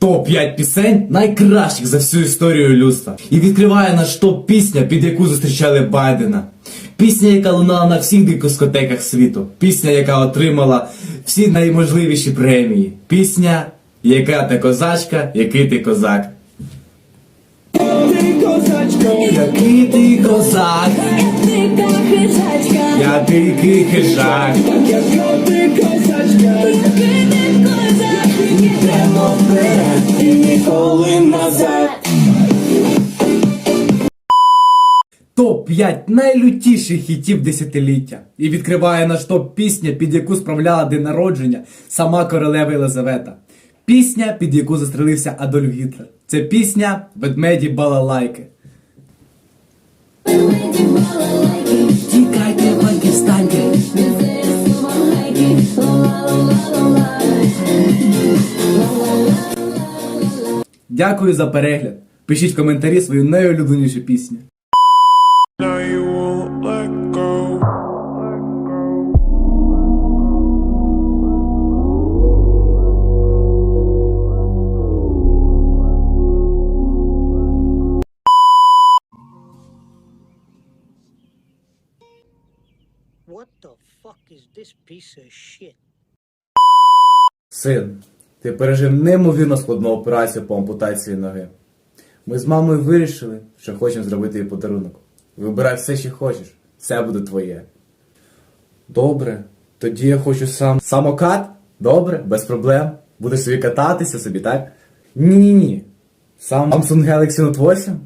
Топ-5 пісень найкращих за всю історію людства. І відкриває наш топ пісня, під яку зустрічали Байдена. Пісня, яка лунала на всіх дискотеках світу. Пісня, яка отримала всі найможливіші премії. Пісня, яка ти козачка, який ти козак. Ти козачко, Який ти козак, я дикий хижак. якщо ти козачка, назад. Топ-5 найлютіших хітів десятиліття. І відкриває наш топ пісня, під яку справляла день народження сама королева Єлизавета. Пісня, під яку застрелився Адольф Гітлер. Це пісня Ведмеді Балалайки. Ведмеді балалайки, Тікайте, Дякую за перегляд. Пишіть в коментарі свою найулюбленішу пісню. What the fuck is this piece of shit? Син, ти пережив неймовірно складну операцію по ампутації ноги. Ми з мамою вирішили, що хочемо зробити їй подарунок. Вибирай все, що хочеш, все буде твоє. Добре, тоді я хочу сам. Самокат? Добре, без проблем. Будеш собі кататися собі, так? Ні-ні-ні. Сам Samsung Galaxy Note 8?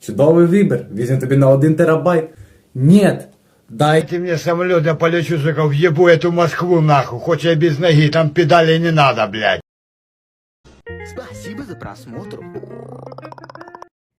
Чудовий вибір. Візьмем тобі на 1 терабайт. Нет. Дай Дайте мне самолет, я полечу, сука, въебу эту Москву нахуй, хоть я без ноги, там педали не надо, блядь. Спасибо за просмотр.